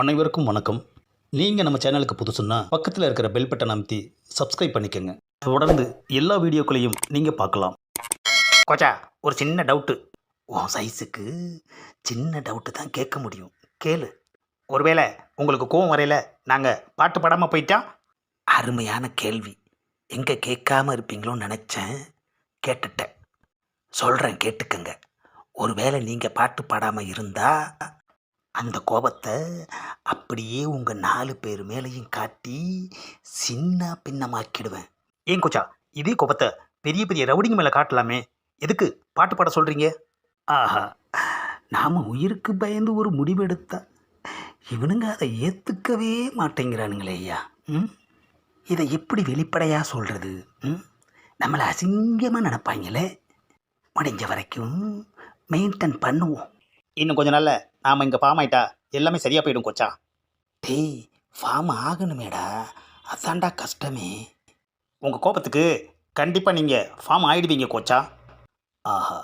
அனைவருக்கும் வணக்கம். நீங்கள் நம்ம சேனலுக்கு புதுசுன்னா பக்கத்தில் இருக்கிற பெல் பட்டன் அமைத்தி சப்ஸ்கிரைப் பண்ணிக்கோங்க. தொடர்ந்து எல்லா வீடியோக்களையும் நீங்கள் பார்க்கலாம். கொச்சா ஒரு சின்ன டவுட்டு உன் சைஸுக்கு சின்ன டவுட்டு தான் கேட்க முடியும். கேளு. ஒருவேளை உங்களுக்கு கோவம் வரையில் நாங்கள் பாட்டு பாடாமல் போயிட்டா? அருமையான கேள்வி. எங்கே கேட்காம இருப்பீங்களோன்னு நினச்சேன். கேட்டுட்டேன். சொல்கிறேன் கேட்டுக்கங்க. ஒருவேளை நீங்கள் பாட்டு பாடாமல் இருந்தால் அந்த கோபத்தை அப்படியே உங்கள் நாலு பேர் மேலேயும் காட்டி சின்ன பின்னமாக்கிடுவேன். ஏன் கொச்சா இதே கோபத்தை பெரிய பெரிய ரவுடிங்க மேலே காட்டலாமே. எதுக்கு பாட்டு பாட சொல்கிறீங்க ஆஹா நாம் உயிருக்கு பயந்து ஒரு முடிவெடுத்தா இவனுங்க அதை ஏற்றுக்கவே மாட்டேங்கிறானுங்களே ஐயா. ம்? இதை எப்படி வெளிப்படையாக சொல்கிறது ம்? நம்மளை அசிங்கமாக நினப்பாங்களே. முடிஞ்ச வரைக்கும் மெயின்டைன் பண்ணுவோம். இன்னும் கொஞ்ச நாளில் நாம் இங்கே ஃபார்ம் ஆயிட்டா எல்லாமே சரியாக போயிடும் கொச்சா. டேய் ஃபார்ம் ஆகணுமேடா. அதான்டா கஷ்டமே. உங்கள் கோபத்துக்கு கண்டிப்பாக நீங்கள் ஃபார்ம் ஆகிடுவீங்க கோச்சா. ஆஹா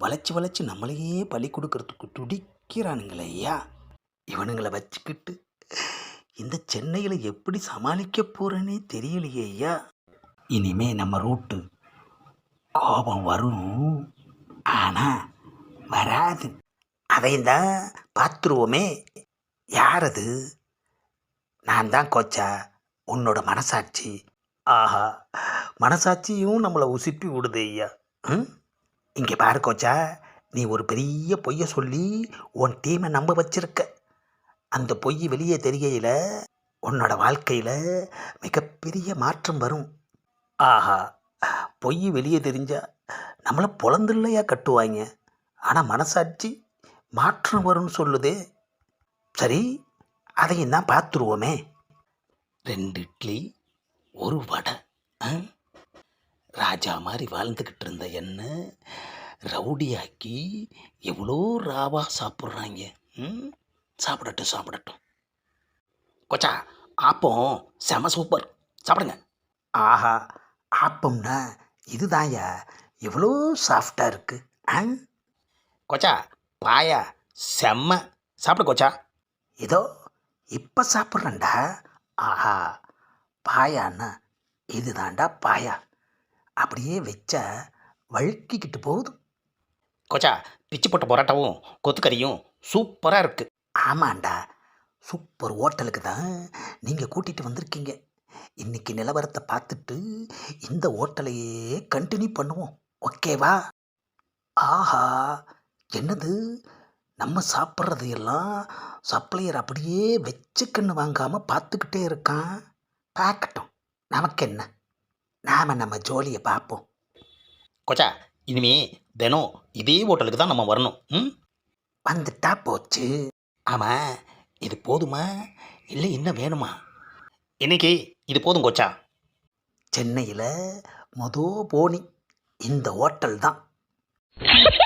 வளைச்சி வளைச்சி நம்மளையே பலி கொடுக்கறதுக்கு துடிக்கிறானுங்களே ஐயா. இவனுங்களை வச்சுக்கிட்டு இந்த சென்னையில் எப்படி சமாளிக்க போகிறேனே தெரியலையே ஐயா. இனிமே நம்ம ரூட்டு கோபம் வரும். ஆனால் வராது. அதையும் தான் பார்த்துருவோமே யார் அது நான் தான் கோச்சா. உன்னோட மனசாட்சி. ஆஹா. மனசாட்சியும் நம்மளை உசுப்பி விடுது ஐயா. ம்? இங்கே பாரு கோச்சா. நீ ஒரு பெரிய பொய்யை சொல்லி உன் டீமை நம்ப வச்சிருக்க. அந்த பொய் வெளியே தெரியல உன்னோட வாழ்க்கையில் மிகப்பெரிய மாற்றம் வரும். ஆஹா. பொய் வெளியே தெரிஞ்சால் நம்மளை பொழந்தில்லையா கட்டுவாங்க ஆனால் மனசாட்சி மாற்றம் வரும்னு சொல்லுதே. சரி அதையும் தான் பார்த்துருவோமே. ரெண்டு இட்லி ஒரு வடை ராஜா மாதிரி வாழ்ந்துக்கிட்டு இருந்த என்ன? ரவுடியாக்கி எவ்வளோ ராவா சாப்பிட்றாங்க ம்? சாப்பிடட்டும் சாப்பிடட்டும். கொச்சா ஆப்பம் செம சூப்பர். சாப்பிடுங்க. ஆஹா ஆப்பம்னா இதுதான்யா. எவ்வளோ சாஃப்டாக இருக்கு ஆ? கொச்சா பாயா செம்ம. சாப்பிடு கொச்சா? ஏதோ இப்போ சாப்பிட்றேன்டா. ஆஹா பாயான்னா இதுதான்டா பாயா. அப்படியே வச்சா வழுக்கிக்கிட்டு போகுது. கொச்சா பிச்சு போட்ட பரோட்டாவும் கொத்துக்கறியும் சூப்பராக இருக்குது ஆமாண்டா சூப்பர் ஹோட்டலுக்கு தான் நீங்கள் கூட்டிகிட்டு வந்திருக்கீங்க. இன்னைக்கு நிலவரத்தை பார்த்துட்டு இந்த ஹோட்டலையே கண்டினியூ பண்ணுவோம். ஓகேவா? ஆஹா என்னது? நம்ம சாப்பிட்றது எல்லாம் சப்ளையர் அப்படியே வச்சுக்கன்னு வாங்காமல் பார்த்துக்கிட்டே இருக்கான். பார்க்கட்டும். நமக்கு என்ன நாம் நம்ம ஜோலியை பார்ப்போம். கொச்சா இனிமே தினம் இதே ஹோட்டலுக்கு தான் நம்ம வரணும். ம்? வந்துட்டா போச்சு. ஆமாம் இது போதுமா? இல்லை இன்னும் வேணுமா? இன்னைக்கு இது போதும் கொச்சா. சென்னையில் மொத போனி. இந்த ஹோட்டல் தான்.